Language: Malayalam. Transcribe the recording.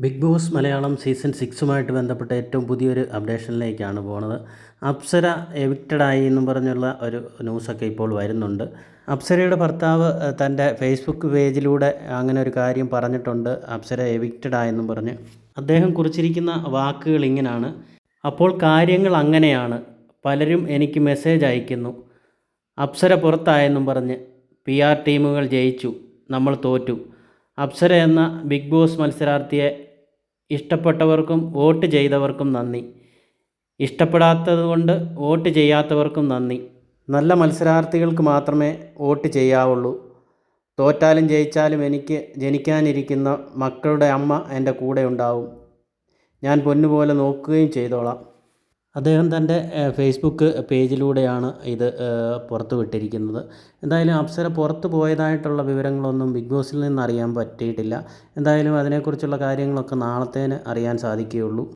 ബിഗ് ബോസ് മലയാളം സീസൺ സിക്സുമായിട്ട് ബന്ധപ്പെട്ട ഏറ്റവും പുതിയൊരു അപ്ഡേഷനിലേക്കാണ് പോണത്. അപ്സര എവിക്റ്റഡ് ആയി എന്നും പറഞ്ഞുള്ള ഒരു ന്യൂസൊക്കെ ഇപ്പോൾ വരുന്നുണ്ട്. അപ്സരയുടെ ഭർത്താവ് തന്റെ ഫേസ്ബുക്ക് പേജിലൂടെ അങ്ങനെ ഒരു കാര്യം പറഞ്ഞിട്ടുണ്ട്. അപ്സര എവിക്റ്റഡ് ആയെന്നും പറഞ്ഞ് അദ്ദേഹം കുറിച്ചിരിക്കുന്ന വാക്കുകൾ ഇങ്ങനെയാണ് അപ്പോൾ കാര്യങ്ങൾ അങ്ങനെയാണ്. പലരും എനിക്ക് മെസ്സേജ് അയക്കുന്നു. അപ്സര പുറത്തായെന്നും പറഞ്ഞ് പി ആർ ടീമുകൾ ജയിച്ചു. നമ്മൾ തോറ്റു. അപ്സര എന്ന ബിഗ് ബോസ് മത്സരാർത്ഥിയെ ഇഷ്ടപ്പെട്ടവർക്കും വോട്ട് ചെയ്തവർക്കും നന്ദി. ഇഷ്ടപ്പെടാത്തതുകൊണ്ട് വോട്ട് ചെയ്യാത്തവർക്കും നന്ദി. നല്ല മത്സരാർത്ഥികൾക്ക് മാത്രമേ വോട്ട് ചെയ്യാവുള്ളൂ. തോറ്റാലും ജയിച്ചാലും എനിക്ക് ജനിക്കാനിരിക്കുന്ന മക്കളുടെ അമ്മ എന്റെ കൂടെ ഉണ്ടാവും. ഞാൻ പൊന്നുപോലെ നോക്കുകയും ചെയ്തോളാം. അദ്ദേഹം തന്റെ ഫേസ്ബുക്ക് പേജിലൂടെയാണ് ഇത് പുറത്തുവിട്ടിരിക്കുന്നത്. പുറത്തു വിട്ടിരിക്കുന്നത് എന്തായാലും അപ്സര പുറത്തു പോയതായിട്ടുള്ള വിവരങ്ങളൊന്നും ബിഗ് ബോസിൽ നിന്ന് അറിയാൻ പറ്റിയിട്ടില്ല. എന്തായാലും അതിനെക്കുറിച്ചുള്ള കാര്യങ്ങളൊക്കെ നാളത്തേന് അറിയാൻ സാധിക്കുകയുള്ളൂ.